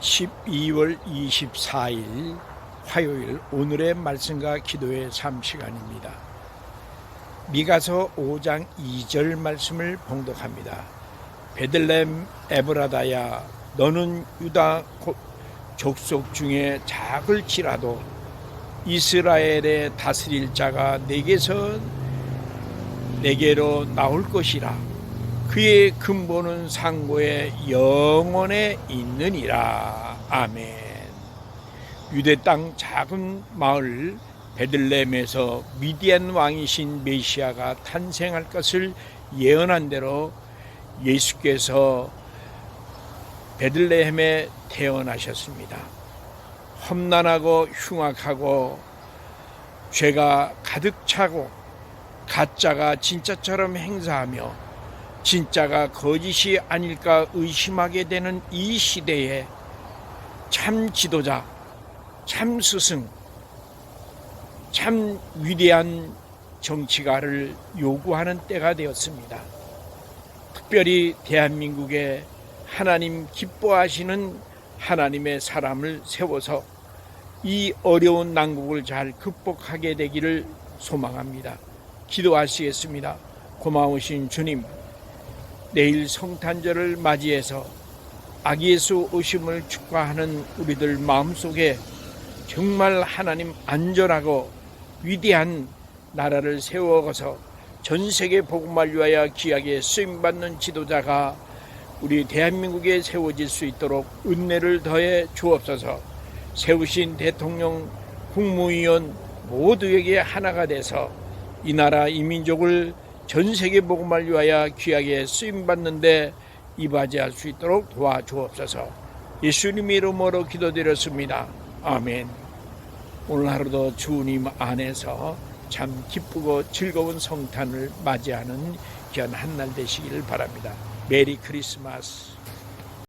12월 24일 화요일 오늘의 말씀과 기도의 삶 시간입니다. 미가서 5장 2절 말씀을 봉독합니다. 베들렘 에브라다야 너는 유다 고- 족속 중에 작을지라도 이스라엘의 다스릴 자가 내게서 내게로 나올 것이라 그의 근본은 상고의 영원에 있느니라 아멘 유대 땅 작은 마을 베들레헴에서 미디안 왕이신 메시아가 탄생할 것을 예언한 대로 예수께서 베들레헴에 태어나셨습니다. 험난하고 흉악하고 죄가 가득 차고 가짜가 진짜처럼 행사하며 진짜가 거짓이 아닐까 의심하게 되는 이 시대에 참 지도자, 참 스승, 참 위대한 정치가를 요구하는 때가 되었습니다. 특별히 대한민국에 하나님 기뻐하시는 하나님의 사람을 세워서 이 어려운 난국을 잘 극복하게 되기를 소망합니다. 기도하시겠습니다. 고마우신 주님, 내일 성탄절을 맞이해서 아기 예수 오심을 축하하는 우리들 마음속에 정말 하나님 안전하고 위대한 나라를 세워서 전 세계 복음을 위하여 귀하게 쓰임 받는 지도자가 우리 대한민국에 세워질 수 있도록 은혜를 더해 주옵소서. 세우신 대통령, 국무위원 모두에게 하나가 돼서 이 나라 이 민족을 전 세계 복음을 위하여 귀하게 쓰임 받는데 이바지할 수 있도록 도와주옵소서. 예수님 이름으로 기도드렸습니다. 아멘. 오늘 하루도 주님 안에서 참 기쁘고 즐거운 성탄을 맞이하는 귀한 한날 되시기를 바랍니다. 메리 크리스마스.